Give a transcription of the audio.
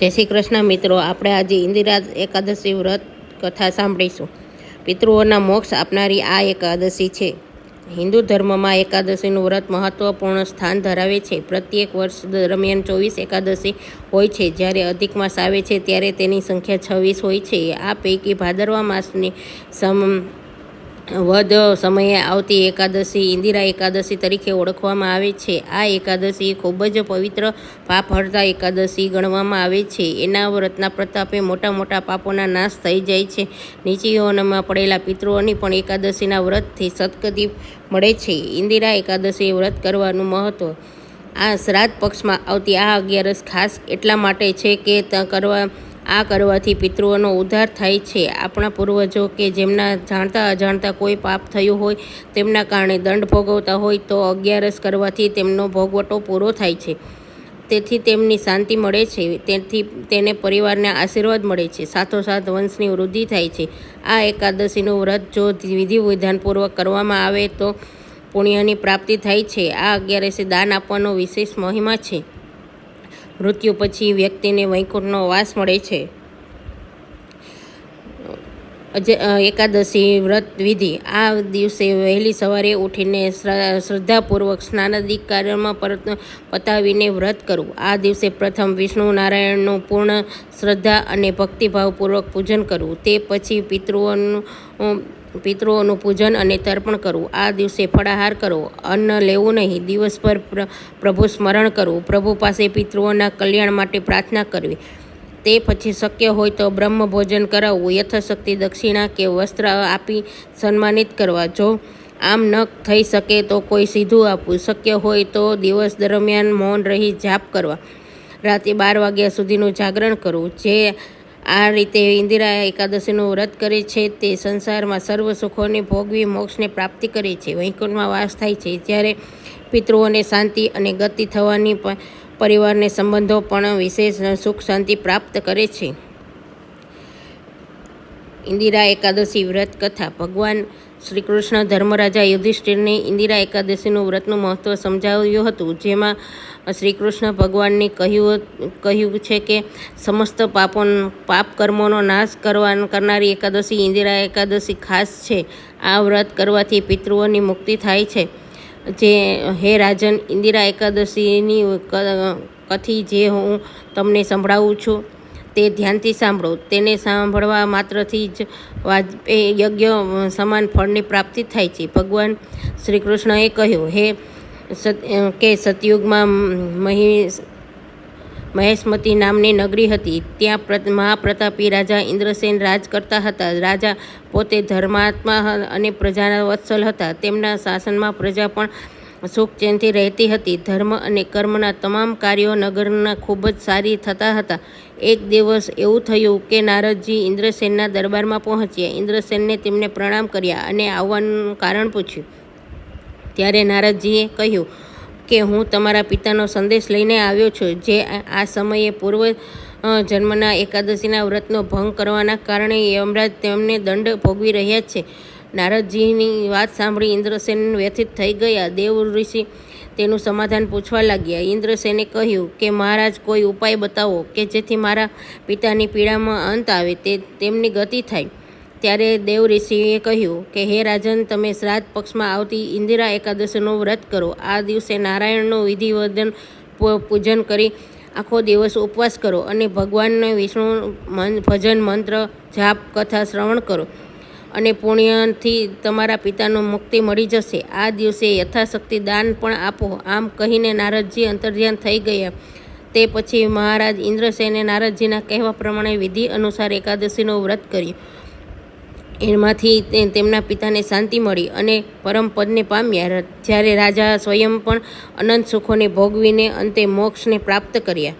જય શ્રી કૃષ્ણ મિત્રો, આપણે આજે ઇન્દિરા એકાદશી વ્રત કથા સાંભળીશું. પિતૃઓના મોક્ષ આપનારી આ એકાદશી છે. હિન્દુ ધર્મમાં એકાદશીનું વ્રત મહત્વપૂર્ણ સ્થાન ધરાવે છે. પ્રત્યેક વર્ષ દરમિયાન ચોવીસ એકાદશી હોય છે. જ્યારે અધિક માસ આવે છે, ત્યારે તેની સંખ્યા છવ્વીસ હોય છે. આ પૈકી ભાદરવા માસની સમ વદ સમયે આવતી એકાદશી ઇન્દિરા એકાદશી તરીકે ઓળખવામાં આવે છે. આ એકાદશી ખૂબ જ પવિત્ર પાપ હરતા એકાદશી ગણવામાં આવે છે. એના વ્રતના પ્રતાપે મોટા મોટા પાપોના નાશ થઈ જાય છે. નીચી યોનમાં પડેલા પિતૃઓની પણ એકાદશીના વ્રતથી સદગતિ મળે છે. ઇન્દિરા એકાદશી વ્રત કરવાનું મહત્ત્વ આ શ્રાદ્ધ પક્ષમાં આવતી આ અગિયારસ ખાસ એટલા માટે છે કે કરવા આ કરવાથી પિતૃઓનો ઉદ્ધાર થાય છે. આપણા પૂર્વજો કે જેમના જાણતા અજાણતા કોઈ પાપ થયું હોય, તેમના કારણે દંડ ભોગવતા હોય તો અગિયારસ કરવાથી તેમનો ભોગવટો પૂરો થાય છે. તેથી તેમની શાંતિ મળે છે. તેથી તેને પરિવારને આશીર્વાદ મળે છે. સાથોસાથ વંશની વૃદ્ધિ થાય છે. આ એકાદશીનું વ્રત જો વિધિ વિધાનપૂર્વક કરવામાં આવે તો પુણ્યની પ્રાપ્તિ થાય છે. આ અગિયારસે દાન આપવાનો વિશેષ મહિમા છે. મૃત્યુ પછી વ્યક્તિને વૈકુંઠનો વાસ મળે છે. એકાદશી વ્રત વિધિ. આ દિવસે વહેલી સવારે ઉઠીને શ્રદ્ધાપૂર્વક સ્નાનાદિક કાર્યમાં પરત પતાવીને વ્રત કરવું. આ દિવસે પ્રથમ વિષ્ણુ નારાયણનું પૂર્ણ શ્રદ્ધા અને ભક્તિભાવપૂર્વક પૂજન કરવું. તે પછી પિતૃઓનું પિતૃઓનું પૂજન અને તર્પણ કરવું. આ દિવસે ફળાહાર કરવો. અન્ન લેવું નહીં. દિવસભર પ્ર- પ્રભુ સ્મરણ કરવું. પ્રભુ પાસે પિતૃઓના કલ્યાણ માટે પ્રાર્થના કરવી. તે પછી શક્ય હોય તો બ્રહ્મ ભોજન કરાવવું. યથાશક્તિ દક્ષિણા કે વસ્ત્ર આપી સન્માનિત કરવા. જો આમ ન થઈ શકે તો કોઈ સીધું આપવું. શક્ય હોય તો દિવસ દરમિયાન મૌન રહી જાપ કરવા. રાતે બાર વાગ્યા સુધીનું જાગરણ કરવું. જે આ રીતે ઇન્દિરા એકાદશીનું વ્રત કરે છે તે સંસારમાં સર્વ સુખોને ભોગવી મોક્ષને પ્રાપ્તિ કરે છે. વૈકુંઠમાં વાસ થાય છે. જ્યારે પિતૃઓને શાંતિ અને ગતિ થવાની પ- પરિવારને સંબંધો પણ વિશેષ સુખ શાંતિ પ્રાપ્ત કરે છે. ઇન્દિરા એકાદશી વ્રત કથા. ભગવાન શ્રી કૃષ્ણ ધર્મરાજા યુધિષ્ઠિરને ઇન્દિરા એકાદશીનું વ્રતનું મહત્ત્વ સમજાવ્યું હતું, જેમાં શ્રી કૃષ્ણ ભગવાનને કહ્યું કહ્યું છે કે સમસ્ત પાપો પાપ કર્મોનો નાશ કરવા કરનારી એકાદશી ઇન્દિરા એકાદશી ખાસ છે. આ વ્રત કરવાથી પિતૃઓની મુક્તિ થાય છે. જે હે રાજન ઇન્દિરા એકાદશીની કથી જે હું તમને સંભળાવું છું, તે ધ્યાનથી સાંભળો. તેને સાંભળવા માત્રથી જ વાજપેયી યજ્ઞ સમાન ફળની પ્રાપ્તિ થાય છે. ભગવાન શ્રી કૃષ્ણએ કહ્યું, હે સત કે સતયુગમાં મહી મહેશમતી નામની નગરી હતી. ત્યાં મહાપ્રતાપી રાજા ઇન્દ્રસેન રાજ કરતા હતા. રાજા પોતે ધર્માત્મા અને પ્રજાના વત્સલ હતા. તેમના શાસનમાં પ્રજા પણ સુખચેનથી રહેતી હતી. ધર્મ અને કર્મના તમામ કાર્યો નગરના ખૂબ જ સારી થતા હતા. એક દિવસ એવું થયું કે નારદજી ઇન્દ્રસેનના દરબારમાં પહોંચ્યા. ઇન્દ્રસેનને તેમને પ્રણામ કર્યા અને આવવાનું કારણ પૂછ્યું. ત્યારે નારદજીએ કહ્યું કે હું તમારા પિતાનો સંદેશ લઈને આવ્યો છું. જે આ સમયે પૂર્વ જન્મના એકાદશીના વ્રતનો ભંગ કરવાના કારણે યમરાજ તેમને દંડ ભોગવી રહ્યા છે. નારદજીની વાત સાંભળી ઇન્દ્રસેન વ્યથિત થઈ ગયા. દેવ ઋષિ તેનું સમાધાન પૂછવા લાગ્યા. ઇન્દ્રસેને કહ્યું કે, મહારાજ, કોઈ ઉપાય બતાવો કે જેથી મારા પિતાની પીડામાં અંત આવે. તે, તેમની ગતિ થાય. ત્યારે દેવ ઋષિએ કહ્યું કે, હે રાજન, તમે શ્રાદ્ધ પક્ષમાં આવતી ઇન્દિરા એકાદશીનું વ્રત કરો. આ દિવસે નારાયણનું વિધિવદન પૂજન કરી આખો દિવસ ઉપવાસ કરો અને ભગવાનને વિષ્ણુ મન, ભજન મંત્ર, જાપ, કથા શ્રવણ કરો અને પુણ્યથી તમારા પિતાનો મુક્તિ મળી જશે. આ દિવસે યથાશક્તિ દાન પણ આપો. આમ કહીને નારદજી અંતર્ધ્યાન થઈ ગયા. તે પછી મહારાજ ઇન્દ્રસેને નારદજીના કહેવા પ્રમાણે વિધિ અનુસાર એકાદશીનું વ્રત કર્યું. એમાંથી તેમના પિતાને શાંતિ મળી અને પરમપદને પામ્યા. જ્યારે રાજા સ્વયં પણ અનંત સુખોને ભોગવીને અંતે મોક્ષને પ્રાપ્ત કર્યા.